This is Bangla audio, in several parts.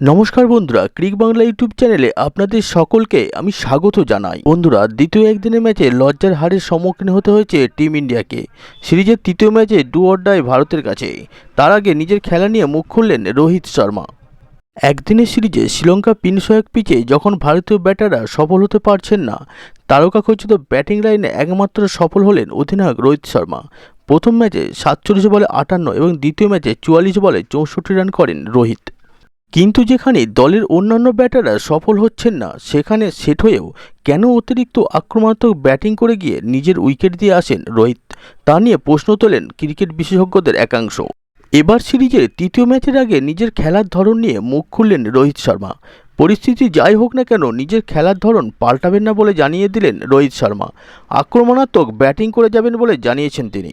নমস্কার বন্ধুরা, ক্রিক বাংলা ইউটিউব চ্যানেলে আপনাদের সকলকে আমি স্বাগত জানাই। বন্ধুরা, দ্বিতীয় একদিনের ম্যাচে লজ্জার হারের সম্মুখীন হতে হয়েছে টিম ইন্ডিয়াকে। সিরিজের তৃতীয় ম্যাচে ডু অড্ডায় ভারতের কাছে। তার আগে নিজের খেলা নিয়ে মুখ খুললেন রোহিত শর্মা। একদিনের সিরিজে শ্রীলঙ্কা পিনশয়ক পিচে যখন ভারতীয় ব্যাটাররা সফল হতে পারছেন না, তারকা খচিত ব্যাটিং লাইনে একমাত্র সফল হলেন অধিনায়ক রোহিত শর্মা। প্রথম ম্যাচে সাতচল্লিশ বলে আটান্ন এবং দ্বিতীয় ম্যাচে চুয়াল্লিশ বলে চৌষট্টি রান করেন রোহিত। কিন্তু যেখানে দলের অন্যান্য ব্যাটাররা সফল হচ্ছেন না, সেখানে সেট হয়েও কেন অতিরিক্ত আক্রমণাত্মক ব্যাটিং করে গিয়ে নিজের উইকেট দিয়ে আসেন রোহিত? তা নিয়ে প্রশ্ন তোলেন ক্রিকেট বিশেষজ্ঞদের একাংশ। এবার সিরিজের তৃতীয় ম্যাচের আগে নিজের খেলার ধরন নিয়ে মুখ খুললেন রোহিত শর্মা। পরিস্থিতি যাই হোক না কেন, নিজের খেলার ধরন পাল্টাবেন না বলে জানিয়ে দিলেন রোহিত শর্মা। আক্রমণাত্মক ব্যাটিং করে যাবেন বলে জানিয়েছেন তিনি।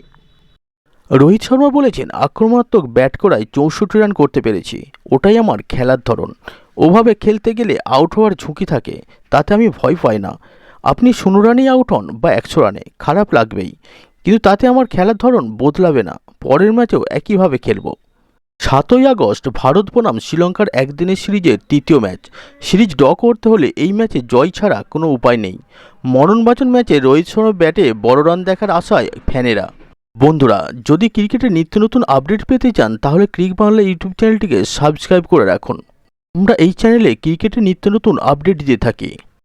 রোহিত শর্মা বলেছেন, আক্রমণাত্মক ব্যাট করায় চৌষট্টি রান করতে পেরেছি। ওটাই আমার খেলার ধরন। ওভাবে খেলতে গেলে আউট হওয়ার ঝুঁকি থাকে। তাতে আমি ভয় পাই না। আপনি শূন্য রানেই আউট হন বা একশো রানে। খারাপ লাগবেই। কিন্তু তাতে আমার খেলার ধরন বদলাবে না। পরের ম্যাচেও একইভাবে খেলব। সাতই আগস্ট, ভারত বনাম শ্রীলঙ্কার একদিনের সিরিজের তৃতীয় ম্যাচ। সিরিজ ড করতে হলে এই ম্যাচে জয় ছাড়া কোনো উপায় নেই। মরণবাচন ম্যাচে রোহিত শর্মার ব্যাটে বড় রান দেখার আশায় ফ্যানেরা বন্ধুরা, যদি ক্রিকেটের নিত্য নতুন আপডেট পেতে চান, তাহলে ক্রিক বাংলা ইউটিউব চ্যানেলটিকে সাবস্ক্রাইব করে রাখুন। আমরা এই চ্যানেলে ক্রিকেটের নিত্য নতুন আপডেট দিয়ে থাকি।